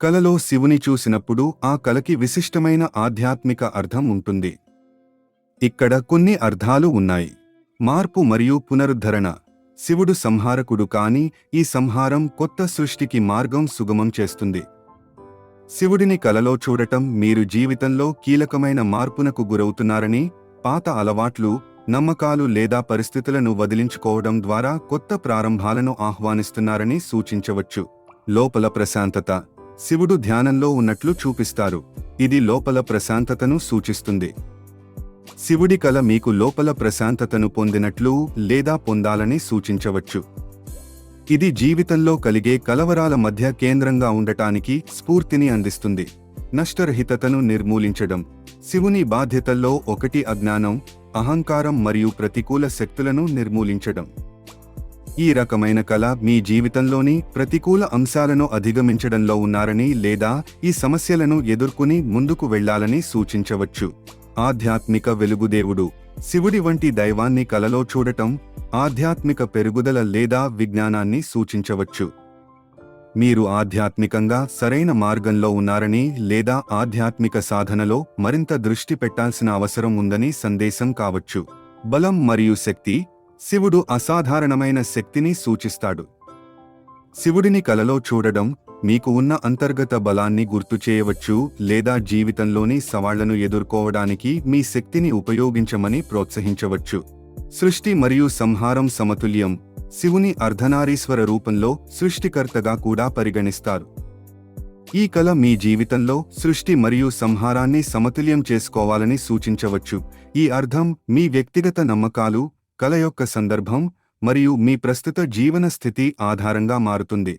కలలో శివుని చూసినప్పుడు ఆ కలకి విశిష్టమైన ఆధ్యాత్మిక అర్థం ఉంటుంది. ఇక్కడ కొన్ని అర్థాలు ఉన్నాయి. మార్పు మరియు పునరుద్ధరణ. శివుడు సంహారకుడు కాని ఈ సంహారం కొత్త సృష్టికి మార్గం సుగమం చేస్తుంది. శివుడిని కలలో చూడటం మీరు జీవితంలో కీలకమైన మార్పునకు గురవుతున్నారని పాత అలవాట్లు నమ్మకాలు లేదా పరిస్థితులను వదిలించుకోవడం ద్వారా కొత్త ప్రారంభాలను ఆహ్వానిస్తున్నారని సూచించవచ్చు. లోపల ప్రశాంతత. శివుడు ధ్యానంలో ఉన్నట్లు చూపిస్తారు. ఇది లోపల ప్రశాంతతను సూచిస్తుంది. శివుడి కల మీకు లోపల ప్రశాంతతను పొందినట్లు లేదా పొందాలని సూచించవచ్చు. ఇది జీవితంలో కలిగే కలవరాల మధ్య కేంద్రంగా ఉండటానికి స్ఫూర్తిని అందిస్తుంది. నష్టరహితతను నిర్మూలించడం. శివుని బాధ్యతల్లో ఒకటి అజ్ఞానం అహంకారం మరియు ప్రతికూల శక్తులను నిర్మూలించడం. ఈ రకమైన కళ మీ జీవితంలోని ప్రతికూల అంశాలను అధిగమించడంలో ఉన్నారని లేదా ఈ సమస్యలను ఎదుర్కొని ముందుకు వెళ్ళాలని సూచించవచ్చు. ఆధ్యాత్మిక వెలుగుదేవుడు. శివుడి వంటి దైవాన్ని కలలో చూడటం ఆధ్యాత్మిక పెరుగుదల లేదా విజ్ఞానాన్ని సూచించవచ్చు. మీరు ఆధ్యాత్మికంగా సరైన మార్గంలో ఉన్నారని లేదా ఆధ్యాత్మిక సాధనలో మరింత దృష్టి పెట్టాల్సిన అవసరం ఉందని సందేశం కావచ్చు. బలం మరియు శక్తి శివుడు అసాధారణమైన శక్తిని సూచిస్తాడు. శివుడిని కలలో చూడడం మీకు ఉన్న అంతర్గత బలాన్ని గుర్తు చేయవచ్చు లేదా జీవితంలోని సవాళ్ళను ఎదుర్కోవడానికి మీ శక్తిని ఉపయోగించమని ప్రోత్సహించవచ్చు. సృష్టి మరియు సంహారం సమతుల్యం శివుని అర్ధనారీశ్వర రూపంలో సృష్టికర్తగా కూడా పరిగణిస్తారు. ఈ కళ మీ జీవితంలో సృష్టి మరియు సంహారాన్ని సమతుల్యం చేసుకోవాలని సూచించవచ్చు. ఈ అర్థం మీ వ్యక్తిగత నమ్మకాలు కల యొక్క సందర్భం మరియు మీ ప్రస్తుత జీవన స్థితి ఆధారంగా మారుతుంది.